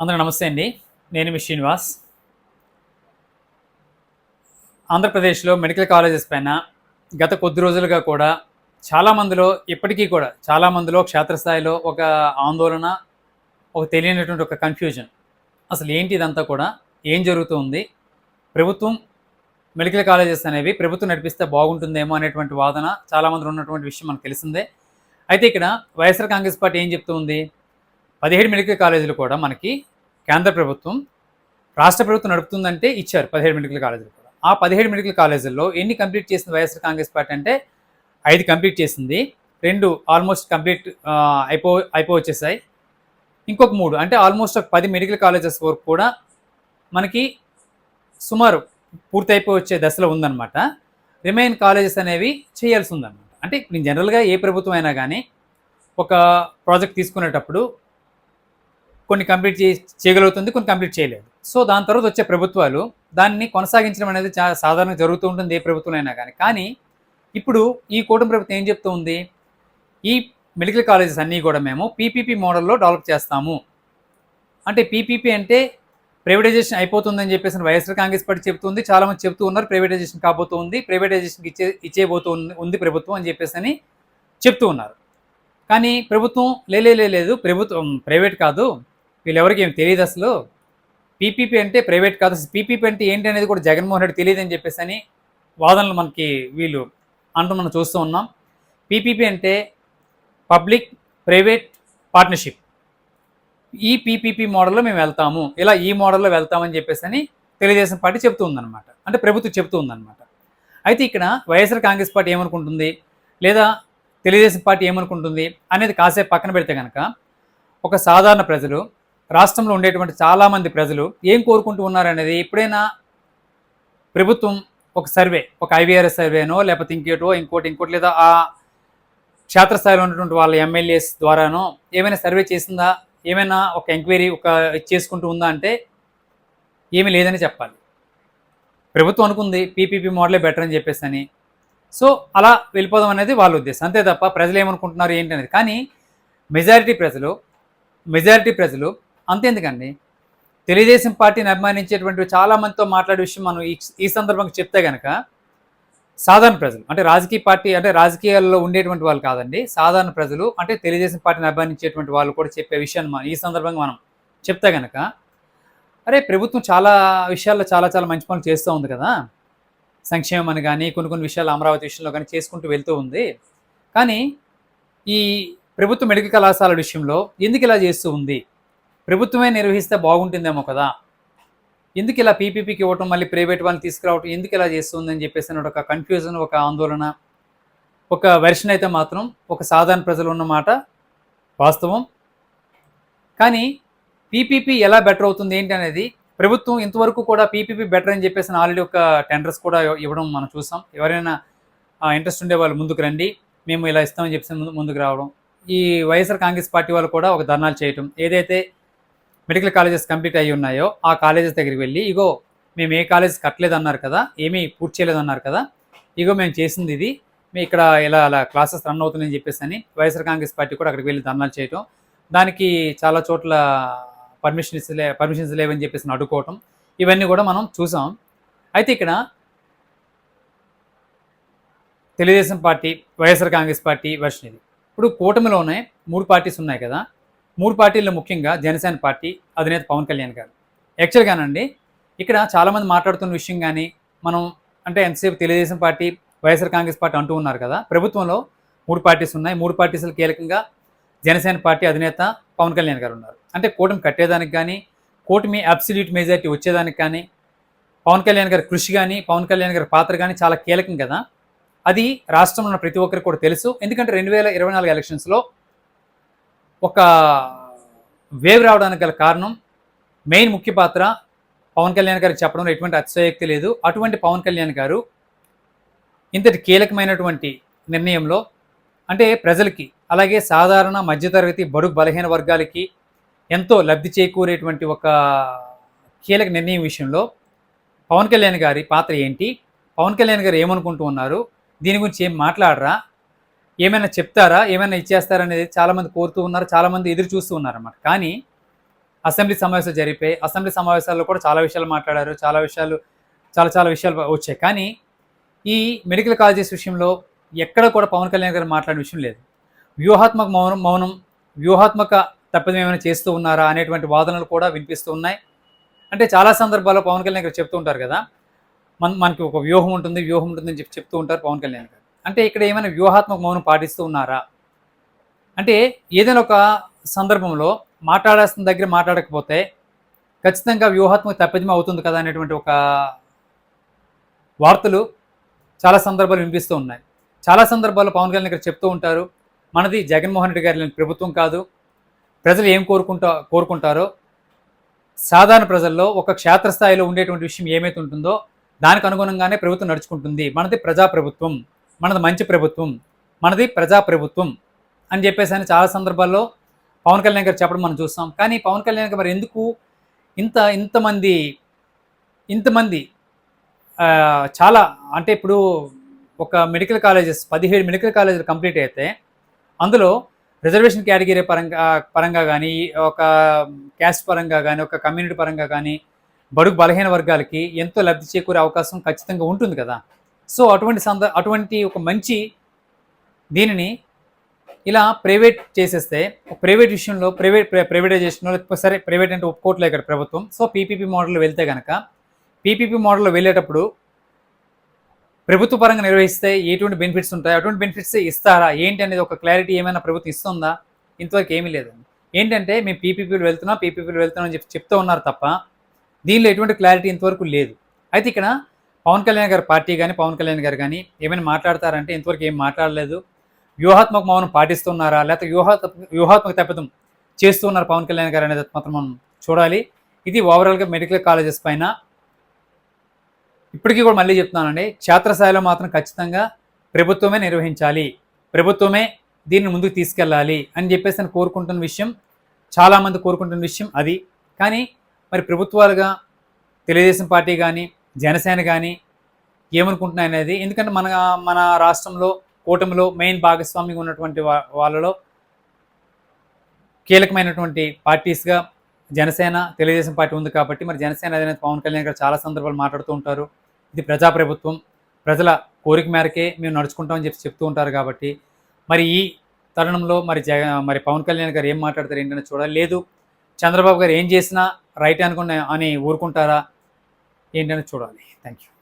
అందరూ నమస్తే అండి. నేను మీ శ్రీనివాస్. ఆంధ్రప్రదేశ్లో మెడికల్ కాలేజెస్ పైన గత కొద్ది రోజులుగా కూడా చాలామందిలో ఇప్పటికీ కూడా చాలామందిలో క్షేత్రస్థాయిలో ఒక ఆందోళన ఒక తెలియనటువంటి ఒక కన్ఫ్యూజన్ అసలు ఏంటి ఇదంతా కూడా? ఏం జరుగుతుంది? ప్రభుత్వం మెడికల్ కాలేజెస్ అనేవి ప్రభుత్వం నడిపిస్తే బాగుంటుందేమో అనేటువంటి వాదన చాలామంది ఉన్నటువంటి విషయం మనకు తెలిసిందే. అయితే ఇక్కడ వైఎస్ఆర్ కాంగ్రెస్ పార్టీ ఏం చెప్తుంది పదిహేడు మెడికల్ కాలేజీలు కూడా మనకి కేంద్ర ప్రభుత్వం రాష్ట్ర ప్రభుత్వం నడుపుతుందంటే ఇచ్చారు పదిహేడు మెడికల్ కాలేజీలు కూడా. ఆ పదిహేడు మెడికల్ కాలేజీల్లో ఎన్ని కంప్లీట్ చేసింది వైఎస్ఆర్ కాంగ్రెస్ పార్టీ అంటే ఐదు కంప్లీట్ చేసింది. రెండు ఆల్మోస్ట్ కంప్లీట్ అయిపో అయిపో వచ్చేసాయి ఇంకొక మూడు అంటే ఆల్మోస్ట్ ఒక పది మెడికల్ కాలేజెస్ వరకు కూడా మనకి సుమారు పూర్తి వచ్చే దశలో ఉందన్నమాట. రిమైన్ కాలేజెస్ అనేవి చేయాల్సి ఉందన్నమాట. అంటే నేను జనరల్గా ఏ ప్రభుత్వం అయినా కానీ ఒక ప్రాజెక్ట్ తీసుకునేటప్పుడు కొన్ని కంప్లీట్ చే చేయగలుగుతుంది కొన్ని కంప్లీట్ చేయలేదు. సో దాని తర్వాత వచ్చే ప్రభుత్వాలు దాన్ని కొనసాగించడం అనేది చాలా సాధారణంగా జరుగుతూ ఉంటుంది ఏ ప్రభుత్వం అయినా కానీ. కానీ ఇప్పుడు ఈ కూటమి ప్రభుత్వం ఏం చెప్తూ ఉంది? ఈ మెడికల్ కాలేజెస్ అన్నీ కూడా మేము పీపీపీ మోడల్లో డెవలప్ చేస్తాము. అంటే పీపీపీ అంటే ప్రైవేటైజేషన్ అయిపోతుందని చెప్పేసి వైఎస్ఆర్ కాంగ్రెస్ పార్టీ చెప్తుంది చాలా మంది చెప్తూ ఉన్నారు ప్రైవేటైజేషన్ కాబోతుంది ప్రైవేటైజేషన్కి ఇచ్చే ఇచ్చేయబోతూ ఉంది- ప్రభుత్వం అని చెప్పేసి అని చెప్తూ ఉన్నారు. కానీ ప్రభుత్వం లేలే లేదు ప్రభుత్వం ప్రైవేట్ కాదు. వీళ్ళెవరికి ఏం తెలియదు అసలు. పీపీపీ అంటే ప్రైవేట్ కాదు. అసలు పీపీపీ అంటే ఏంటి అనేది కూడా జగన్మోహన్ రెడ్డి తెలియదు అని చెప్పేసి అని వాదనలు మనకి వీళ్ళు అంటూ మనం చూస్తూ ఉన్నాం. పీపీపీ అంటే పబ్లిక్ ప్రైవేట్ పార్ట్నర్షిప్. ఈ పీపీపీ మోడల్లో మేము వెళ్తాము. ఇలా ఈ మోడల్లో వెళ్తామని చెప్పేసి అని తెలుగుదేశం పార్టీ చెప్తూ ఉందన్నమాట. అంటే ప్రభుత్వం చెప్తూ ఉందన్నమాట. అయితే ఇక్కడ వైఎస్ఆర్ కాంగ్రెస్ పార్టీ ఏమనుకుంటుంది? లేదా తెలుగుదేశం పార్టీ ఏమనుకుంటుంది? అనేది కాసేపు పక్కన పెడితే కనుక ఒక సాధారణ ప్రజలు రాష్ట్రంలో ఉండేటువంటి చాలామంది ప్రజలు ఏం కోరుకుంటూ ఉన్నారనేది ఎప్పుడైనా ప్రభుత్వం ఒక సర్వే ఒక ఐవీఆర్ఎస్ సర్వేనో లేకపోతే ఇంకోటో ఇంకోటి ఇంకోటి లేదా ఆ క్షేత్రస్థాయిలో ఉన్నటువంటి వాళ్ళ ఎమ్మెల్యేస్ ద్వారానో ఏమైనా సర్వే చేసిందా? ఏమైనా ఒక ఎంక్వైరీ ఒక చేసుకుంటూ ఉందా అంటే ఏమీ లేదని చెప్పాలి. ప్రభుత్వం అనుకుంది పీపీపీ మోడలే బెటర్ అని చెప్పేసి అని సో అలా వెళ్ళిపోదాం అనేది వాళ్ళ ఉద్దేశం. అంతే తప్ప ప్రజలు ఏమనుకుంటున్నారు ఏంటి అనేది. కానీ మెజారిటీ ప్రజలు మెజారిటీ ప్రజలు అంతేందుకండి? తెలుగుదేశం పార్టీని అభిమానించేటువంటి చాలామందితో మాట్లాడే విషయం మనం ఈ ఈ సందర్భంగా చెప్తే కనుక సాధారణ ప్రజలు అంటే రాజకీయ పార్టీ అంటే రాజకీయాల్లో ఉండేటువంటి వాళ్ళు కాదండి. సాధారణ ప్రజలు అంటే తెలుగుదేశం పార్టీని అభిమానించేటువంటి వాళ్ళు కూడా చెప్పే విషయాన్ని మనం ఈ సందర్భంగా మనం చెప్తే కనుక అరే ప్రభుత్వం చాలా విషయాల్లో చాలా చాలా మంచి పనులు చేస్తూ ఉంది కదా. సంక్షేమం అని కానీ కొన్ని కొన్ని విషయాలు అమరావతి విషయంలో కానీ చేసుకుంటూ వెళ్తూ ఉంది. కానీ ఈ ప్రభుత్వ మెడికల్ కళాశాల విషయంలో ఎందుకు ఇలా చేస్తూ ఉంది? ప్రభుత్వమే నిర్వహిస్తే బాగుంటుందేమో కదా. ఎందుకు ఇలా పీపీపీకి ఇవ్వటం మళ్ళీ ప్రైవేట్ వాళ్ళని తీసుకురావటం ఎందుకు ఇలా చేస్తుందని చెప్పేసి ఒక కన్ఫ్యూజన్ ఒక ఆందోళన ఒక వెర్షన్ అయితే మాత్రం ఒక సాధారణ ప్రజలు ఉన్నమాట వాస్తవం. కానీ పీపీపీ ఎలా బెటర్ అవుతుంది ఏంటి అనేది ప్రభుత్వం ఇంతవరకు కూడా పీపీపీ బెటర్ అని చెప్పేసి ఆల్రెడీ ఒక టెండర్స్ కూడా ఇవ్వడం మనం చూసాం. ఎవరైనా ఇంట్రెస్ట్ ఉండే వాళ్ళు ముందుకు రండి మేము ఇలా ఇస్తామని చెప్పేసి ముందు- ముందుకు రావడం. ఈ వైఎస్ఆర్ కాంగ్రెస్ పార్టీ వాళ్ళు కూడా ఒక ధర్నాలు చేయటం. ఏదైతే మెడికల్ కాలేజెస్ కంప్లీట్ అయ్యి ఉన్నాయో ఆ కాలేజెస్ దగ్గరికి వెళ్ళి ఇగో మేము ఏ కాలేజ్ కట్టలేదు అన్నారు కదా ఏమీ పూర్తి చేయలేదు అన్నారు కదా ఇగో మేము చేసింది ఇది మీ ఇక్కడ ఇలా అలా క్లాసెస్ రన్ అవుతున్నాయని చెప్పేసి అని వైఎస్ఆర్ కాంగ్రెస్ పార్టీ కూడా అక్కడికి వెళ్ళి ధర్నాలు చేయటం. దానికి చాలా చోట్ల పర్మిషన్స్ లే పర్మిషన్స్ లేవని చెప్పేసి అడ్డుకోవటం ఇవన్నీ కూడా మనం చూసాం. అయితే ఇక్కడ Telugu Desam party YSR Congress party version ఇది ఇప్పుడు కూటమిలోనే మూడు పార్టీస్ ఉన్నాయి కదా మూడు పార్టీల్లో ముఖ్యంగా జనసేన పార్టీ అధినేత పవన్ కళ్యాణ్ గారు. యాక్చువల్గానండి ఇక్కడ చాలామంది మాట్లాడుతున్న విషయం కానీ మనం అంటే ఎంతసేపు Telugu Desam party YSR Congress party అంటూ ఉన్నారు కదా ప్రభుత్వంలో మూడు పార్టీస్ ఉన్నాయి. మూడు పార్టీస్లో కీలకంగా జనసేన పార్టీ అధినేత పవన్ కళ్యాణ్ గారు ఉన్నారు. అంటే కూటమి కట్టేదానికి కానీ కూటమి అబ్సల్యూట్ మెజారిటీ వచ్చేదానికి కానీ పవన్ కళ్యాణ్ గారి కృషి కానీ పవన్ కళ్యాణ్ గారి పాత్ర కానీ చాలా కీలకం కదా. అది రాష్ట్రంలో ఉన్న ప్రతి ఒక్కరికి కూడా తెలుసు. ఎందుకంటే రెండు వేల ఇరవై నాలుగు ఎలక్షన్స్లో ఒక వేవ్ రావడానికి గల కారణం మెయిన్ ముఖ్య పాత్ర పవన్ కళ్యాణ్ గారికి చెప్పడంలో ఎటువంటి అతిశయోక్తి లేదు. అటువంటి పవన్ కళ్యాణ్ గారు ఇంతటి కీలకమైనటువంటి నిర్ణయంలో అంటే ప్రజలకి అలాగే సాధారణ మధ్యతరగతి బడుగు బలహీన వర్గాలకి ఎంతో లబ్ధి చేకూరేటువంటి ఒక కీలక నిర్ణయం విషయంలో పవన్ కళ్యాణ్ గారి పాత్ర ఏంటి? పవన్ కళ్యాణ్ గారు ఏమనుకుంటూ ఉన్నారు? దీని గురించి ఏం మాట్లాడరా? ఏమైనా చెప్తారా? ఏమైనా ఇచ్చేస్తారా అనేది చాలామంది కోరుతూ ఉన్నారు చాలామంది ఎదురు చూస్తూ ఉన్నారు అన్నమాట కానీ అసెంబ్లీ సమావేశాలు జరిపాయి. అసెంబ్లీ సమావేశాల్లో కూడా చాలా విషయాలు మాట్లాడారు. చాలా విషయాలు చాలా చాలా విషయాలు వచ్చాయి. కానీ ఈ మెడికల్ కాలేజెస్ విషయంలో ఎక్కడ కూడా పవన్ కళ్యాణ్ గారు మాట్లాడిన విషయం లేదు. వ్యూహాత్మక మౌనం మౌనం వ్యూహాత్మక తప్పిదం ఏమైనా చేస్తూ ఉన్నారా అనేటువంటి వాదనలు కూడా వినిపిస్తూ ఉన్నాయి. అంటే చాలా సందర్భాల్లో పవన్ కళ్యాణ్ గారు చెప్తూ ఉంటారు కదా మన మనకి ఒక వ్యూహం ఉంటుంది వ్యూహం ఉంటుందని చెప్పి చెప్తూ ఉంటారు పవన్ కళ్యాణ్ గారు. అంటే ఇక్కడ ఏమైనా వ్యూహాత్మక మౌనం పాటిస్తూ ఉన్నారా? అంటే ఏదైనా ఒక సందర్భంలో మాట్లాడాల్సిన దగ్గర మాట్లాడకపోతే ఖచ్చితంగా వ్యూహాత్మక తప్పిదం అవుతుంది కదా అనేటువంటి ఒక వార్తలు చాలా సందర్భాలు వినిపిస్తూ ఉన్నాయి. చాలా సందర్భాల్లో పవన్ కళ్యాణ్ గారు చెప్తూ ఉంటారు మనది జగన్మోహన్ రెడ్డి గారి ప్రభుత్వం కాదు. ప్రజలు ఏం కోరుకుంటా కోరుకుంటారో సాధారణ ప్రజల్లో ఒక క్షేత్రస్థాయిలో ఉండేటువంటి విషయం ఏమైతే ఉంటుందో దానికి అనుగుణంగానే ప్రభుత్వం నడుచుకుంటుంది. మనది ప్రజాప్రభుత్వం. మనది మంచి ప్రభుత్వం మనది ప్రజాప్రభుత్వం అని చెప్పేసి అని చాలా సందర్భాల్లో పవన్ కళ్యాణ్ గారు చెప్పడం మనం చూస్తాం. కానీ పవన్ కళ్యాణ్ గారు మరి ఎందుకు ఇంత ఇంతమంది ఇంతమంది చాలా అంటే ఇప్పుడు ఒక మెడికల్ కాలేజెస్ పదిహేడు మెడికల్ కాలేజీలు కంప్లీట్ అయితే అందులో రిజర్వేషన్ కేటగిరీ పరంగా పరంగా కానీ ఒక క్యాస్ట్ పరంగా కానీ ఒక కమ్యూనిటీ పరంగా కానీ బడుగు బలహీన వర్గాలకి ఎంతో లబ్ధి చేకూరే అవకాశం ఖచ్చితంగా ఉంటుంది కదా. సో అటువంటి సంద అటువంటి ఒక మంచి దీనిని ఇలా ప్రైవేట్ చేసేస్తే ప్రైవేట్ విషయంలో ప్రైవేట్ ప్రైవేటైజేషన్లో లేకపోతే సరే ప్రైవేట్ అంటే ఒప్పుకోవట్లేదు ఇక్కడ ప్రభుత్వం. సో పీపీపీ మోడల్ వెళ్తే కనుక పీపీపీ మోడల్లో వెళ్ళేటప్పుడు ప్రభుత్వ పరంగా నిర్వహిస్తే ఎటువంటి బెనిఫిట్స్ ఉంటాయి? అటువంటి బెనిఫిట్స్ ఇస్తారా? ఏంటి అనేది ఒక క్లారిటీ ఏమైనా ప్రభుత్వం ఇస్తుందా? ఇంతవరకు ఏమీ లేదండి ఏంటంటే మేము పీపీపీలు వెళ్తున్నాం పీపీపీలు వెళ్తున్నాం అని చెప్పి చెప్తూ ఉన్నారు తప్ప దీనిలో ఎటువంటి క్లారిటీ ఇంతవరకు లేదు. అయితే ఇక్కడ పవన్ కళ్యాణ్ గారి పార్టీ కానీ పవన్ కళ్యాణ్ గారు కానీ ఏమైనా మాట్లాడతారంటే ఇంతవరకు ఏం మాట్లాడలేదు. వ్యూహాత్మక మౌనం పాటిస్తున్నారా? లేకపోతే వ్యూహాత్మక వ్యూహాత్మక తప్పిదం చేస్తున్నారు పవన్ కళ్యాణ్ గారు అనేది మాత్రం మనం చూడాలి. ఇది ఓవరాల్గా మెడికల్ కాలేజెస్ పైన ఇప్పటికీ కూడా మళ్ళీ చెప్తున్నానండి క్షేత్రస్థాయిలో మాత్రం ఖచ్చితంగా ప్రభుత్వమే నిర్వహించాలి. ప్రభుత్వమే దీన్ని ముందుకు తీసుకెళ్ళాలి అని చెప్పేసి నేను కోరుకుంటున్న విషయం చాలామంది కోరుకుంటున్న విషయం అది. కానీ మరి ప్రభుత్వాలుగా తెలుగుదేశం పార్టీ కానీ జనసేన కానీ ఏమనుకుంటున్నాయి అనేది ఎందుకంటే మన మన రాష్ట్రంలో కూటమిలో మెయిన్ భాగస్వామిగా ఉన్నటువంటి వాళ్ళలో కీలకమైనటువంటి పార్టీస్గా జనసేన తెలుగుదేశం పార్టీ ఉంది కాబట్టి మరి జనసేన అధినేత పవన్ కళ్యాణ్ గారు చాలా సందర్భాలు మాట్లాడుతూ ఉంటారు. ఇది ప్రజాప్రభుత్వం ప్రజల కోరిక మేరకే మేము నడుచుకుంటామని చెప్పి చెప్తూ ఉంటారు కాబట్టి మరి ఈ తరుణంలో మరి జగ మరి పవన్ కళ్యాణ్ గారు ఏం మాట్లాడతారు ఏంటని చూడాలి. లేదు చంద్రబాబు గారు ఏం చేసినా రైట్ అనుకున్న అని ఊరుకుంటారా? ఏంటనేది చూడాలి. Thank you